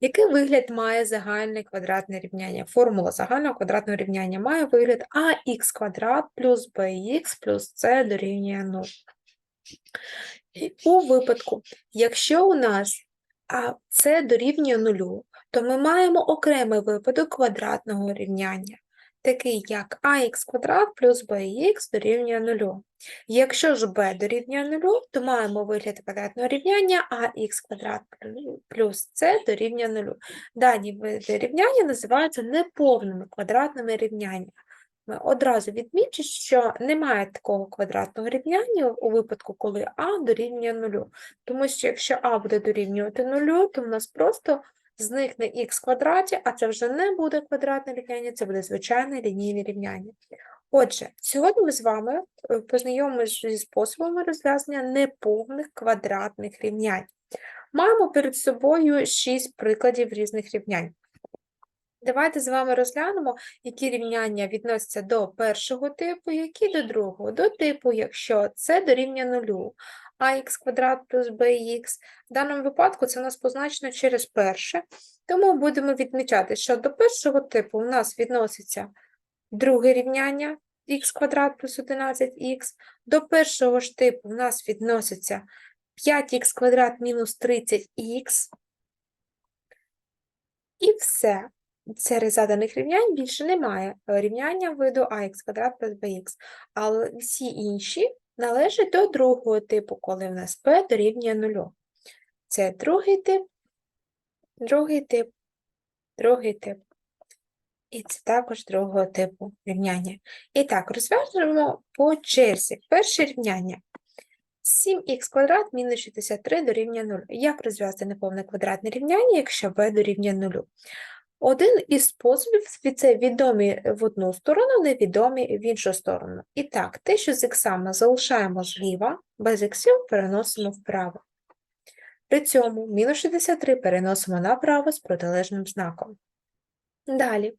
Який вигляд має загальне квадратне рівняння? Формула загального квадратного рівняння має вигляд ax квадрат плюс bx плюс c дорівнює 0. І У випадку, якщо у нас а, це дорівнює нулю, то ми маємо окремий випадок квадратного рівняння, такий як ax квадрат плюс bx дорівнює нулю. Якщо ж b дорівнює нулю, то маємо вигляд квадратного рівняння ax квадрат плюс c дорівнює нулю. Дані види рівняння називаються неповними квадратними рівняннями. Ми Одразу відмічу, що немає такого квадратного рівняння у випадку, коли а дорівнює нулю. Тому що якщо а буде дорівнювати нулю, то в нас просто зникне х квадраті, а це вже не буде квадратне рівняння, це буде звичайне лінійне рівняння. Отже, сьогодні ми з вами е, познайомимося зі способами розв'язання неповних квадратних рівнянь. Маємо перед собою шість прикладів різних рівнянь. Давайте з вами розглянемо, які рівняння відносяться до першого типу, які до другого. До типу, якщо це дорівнює нулю, ax квадрат плюс bx. В даному випадку це у нас позначено через перше, тому будемо відмічати, що до першого типу у нас відноситься друге рівняння х квадрат плюс 11х, до першого ж типу у нас відноситься 5х квадрат мінус 30х, і все. Серед заданих рівнянь більше немає рівняння виду ax квадрат плюс bx, але всі інші належать до другого типу, коли в нас p дорівнює нулю. Це другий тип, другий тип, другий тип. І це також другого типу рівняння. І так, розв'яжемо по черзі. Перше рівняння. 7х квадрат мінус 63 дорівнює 0. Як розв'язати неповне квадратне рівняння, якщо b дорівнює 0? Один із способів – це відомі в одну сторону, невідомі в іншу сторону. І так, те, що з іксами залишаємо зліва, без іксів переносимо вправо. При цьому мінус 63 переносимо направо з протилежним знаком. Далі.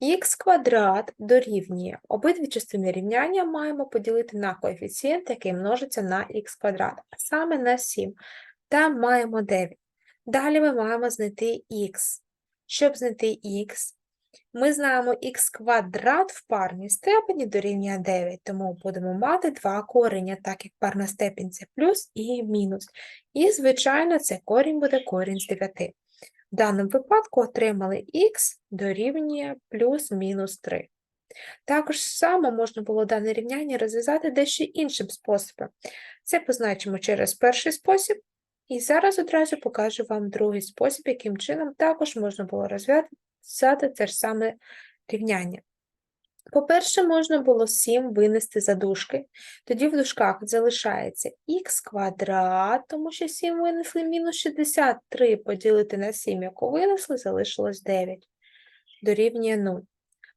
х квадрат дорівнює обидві частини рівняння маємо поділити на коефіцієнт, який множиться на х квадрат, а саме на 7. Там маємо 9. Далі ми маємо знайти х. Щоб знайти х, ми знаємо х квадрат в парній степені дорівнює 9, тому будемо мати два корення, так як парна степінь це плюс і мінус. І, звичайно, це корінь буде корінь з 9. В даному випадку отримали х дорівнює плюс-мінус 3. Також само можна було дане рівняння розв'язати дещо іншим способом. Це позначимо через перший спосіб, і зараз одразу покажу вам другий спосіб, яким чином також можна було розв'язати це ж саме рівняння. По-перше, можна було 7 винести за дужки, тоді в дужках залишається х квадрат, тому що 7 винесли мінус 63 поділити на 7, яку винесли, залишилось 9, дорівнює 0.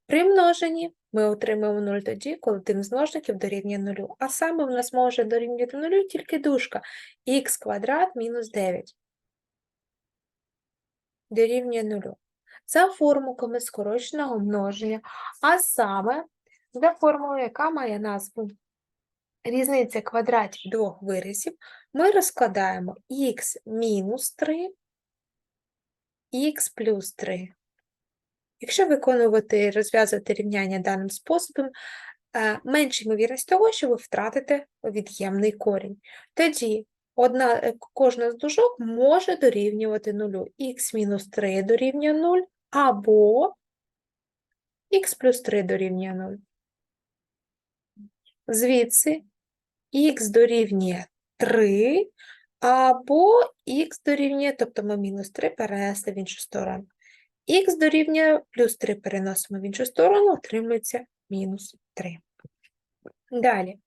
При множенні ми отримаємо 0 тоді, коли один з множників дорівнює 0. А саме в нас може дорівнювати 0 тільки дужка х квадрат мінус 9 дорівнює 0. За формулами скороченого множення, а саме за формулою, яка має назву різниця квадратів двох виразів, ми розкладаємо х мінус 3, х плюс 3. Якщо виконувати розв'язувати рівняння даним способом, е, менша ймовірність того, що ви втратите від'ємний корінь. Тоді одна, е, кожна з дужок може дорівнювати нулю. х мінус 3 дорівнює 0, або х плюс 3 дорівнює 0. Звідси х дорівнює 3, або х дорівнює, тобто ми мінус 3 перенесли в іншу сторону. Х дорівнює плюс 3 переносимо в іншу сторону, отримується мінус 3. Далі.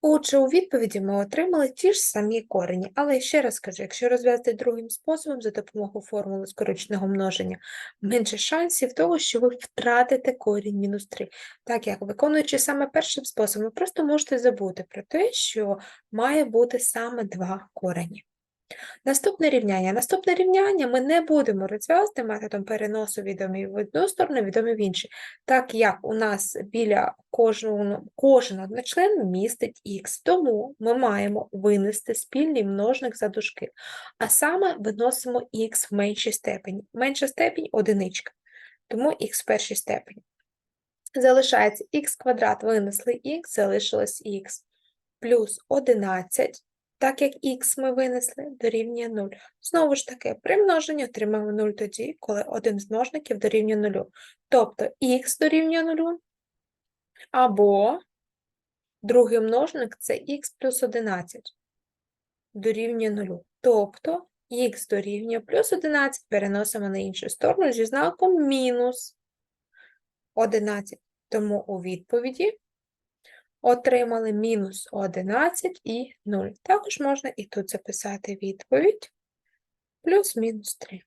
Отже, у відповіді ми отримали ті ж самі корені, але ще раз кажу, якщо розв'язати другим способом за допомогою формули скороченого множення, менше шансів того, що ви втратите корінь мінус 3. Так як виконуючи саме першим способом, ви просто можете забути про те, що має бути саме два корені. Наступне рівняння. Наступне рівняння ми не будемо розв'язати методом переносу відомі в одну сторону, відомі в іншу, так як у нас біля кожного, кожен одночлен містить х, тому ми маємо винести спільний множник за дужки, а саме виносимо х в меншій степені. Менша степінь – одиничка, тому х в першій степені. Залишається х квадрат, винесли х, залишилось х, плюс 11, так як х ми винесли, дорівнює 0. Знову ж таки, при множенні отримаємо 0 тоді, коли один з множників дорівнює 0. Тобто х дорівнює 0, або другий множник це х плюс 11 дорівнює 0. Тобто х дорівнює плюс 11 переносимо на іншу сторону зі знаком мінус 11. Тому у відповіді отримали мінус 11 і 0. Також можна і тут записати відповідь плюс-мінус 3.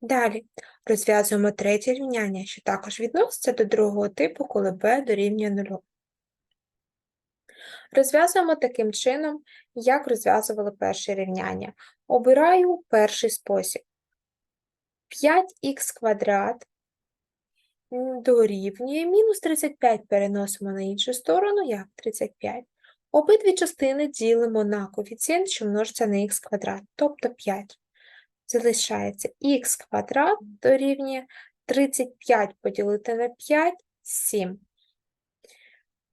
Далі розв'язуємо третє рівняння, що також відноситься до другого типу, коли b дорівнює 0. Розв'язуємо таким чином, як розв'язували перше рівняння. Обираю перший спосіб. 5х квадрат дорівнює мінус 35 переносимо на іншу сторону, як 35. Обидві частини ділимо на коефіцієнт, що множиться на х квадрат, тобто 5. Залишається х квадрат дорівнює 35 поділити на 5 7.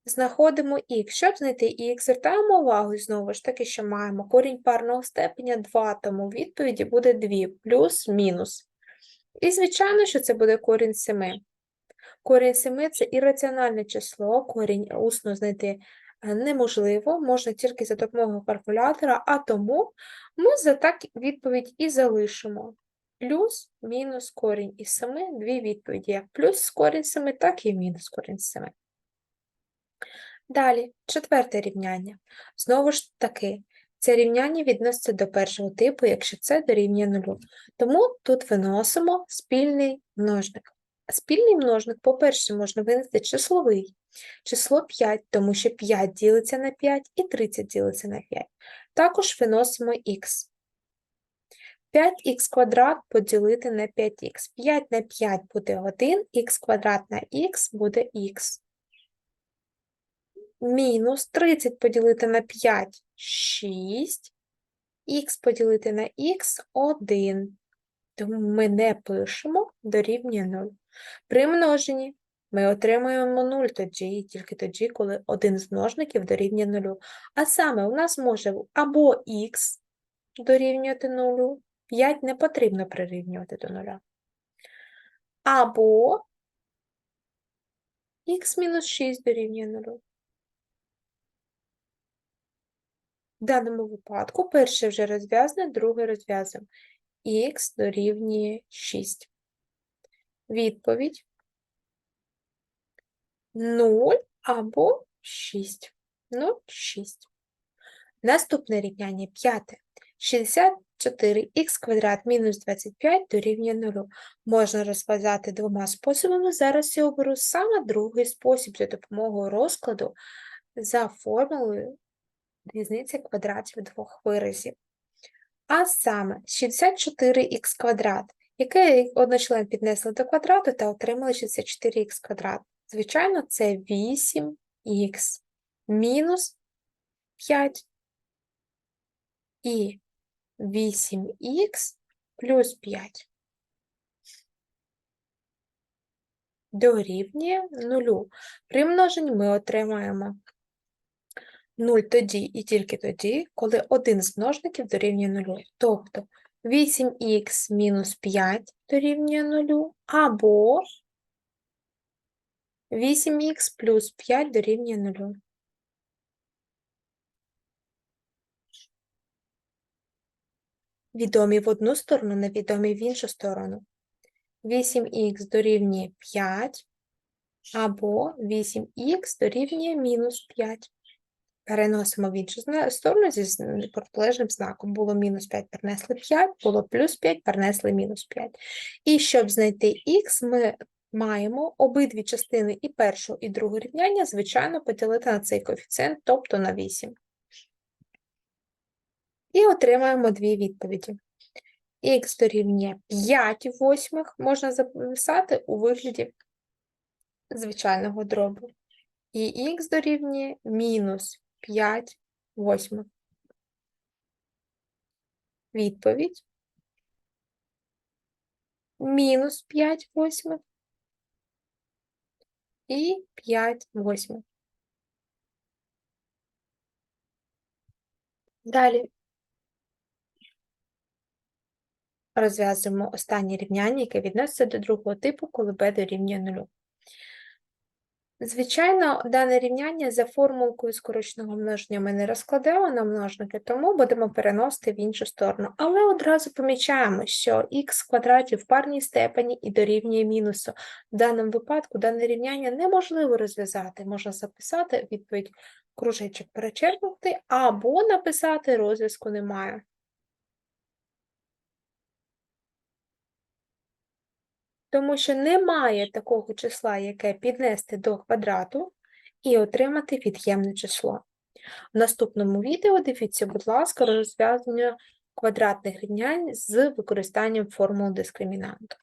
Знаходимо х. Щоб знайти х, звертаємо увагу знову ж таки, що маємо корінь парного степеня 2, тому відповіді буде 2 плюс-мінус. І, звичайно, що це буде корінь 7. Корінь 7 – це ірраціональне число, корінь усно знайти е, неможливо, можна тільки за допомогою калькулятора, а тому ми за так відповідь і залишимо. Плюс, мінус корінь із 7, дві відповіді, як плюс корінь 7, так і мінус корінь 7. Далі, четверте рівняння. Знову ж таки, це рівняння відноситься до першого типу, якщо це дорівнює нулю. Тому тут виносимо спільний множник. Спільний множник, по-перше, можна винести числовий. Число 5, тому що 5 ділиться на 5 і 30 ділиться на 5. Також виносимо х. 5х квадрат поділити на 5х. 5 на 5 буде 1, х квадрат на х буде х. Мінус 30 поділити на 5 6, х поділити на х 1. Тому ми не пишемо дорівнює 0. При множенні ми отримуємо 0 тоді, тільки тоді, коли один з множників дорівнює 0. А саме у нас може або х дорівнювати 0, 5 не потрібно прирівнювати до 0. Або х-6 дорівнює 0. В даному випадку перше вже розв'язане, друге розв'язуємо. х дорівнює 6. Відповідь 0 або 6. 0, 6. Наступне рівняння п'яте. 64х квадрат мінус 25 дорівнює 0. Можна розв'язати двома способами. Зараз я оберу саме другий спосіб за допомогою розкладу за формулою різниці квадратів двох виразів. А саме 64х квадрат який одночлен піднесли до квадрату та отримали 64х квадрат. Звичайно, це 8х мінус 5 і 8х плюс 5 дорівнює 0. При множенні ми отримаємо 0 тоді і тільки тоді, коли один з множників дорівнює 0. Тобто 8х мінус 5 дорівнює 0, або 8х плюс 5 дорівнює 0. Відомі в одну сторону, невідомі в іншу сторону. 8х дорівнює 5, або 8х дорівнює мінус 5. Переносимо в іншу сторону зі протилежним знаком. Було мінус 5, перенесли 5, було плюс 5, перенесли мінус 5. І щоб знайти х, ми маємо обидві частини і першого, і другого рівняння, звичайно, поділити на цей коефіцієнт, тобто на 8. І отримаємо дві відповіді. Х дорівнює 5 восьмих можна записати у вигляді звичайного дробу. І х дорівнює мінус 5 восьмих. Відповідь. Мінус 5 восьмих і 5 восьмих. Далі розв'язуємо останнє рівняння, яке відноситься до другого типу, коли b дорівнює 0. Звичайно, дане рівняння за формулкою скороченого множення ми не розкладемо на множники, тому будемо переносити в іншу сторону. Але одразу помічаємо, що х в квадраті в парній степені і дорівнює мінусу. В даному випадку дане рівняння неможливо розв'язати. Можна записати відповідь кружечок перечеркнути або написати розв'язку немає. Тому що немає такого числа, яке піднести до квадрату і отримати від'ємне число. В наступному відео дивіться, будь ласка, розв'язання квадратних рівнянь з використанням формул дискримінанту.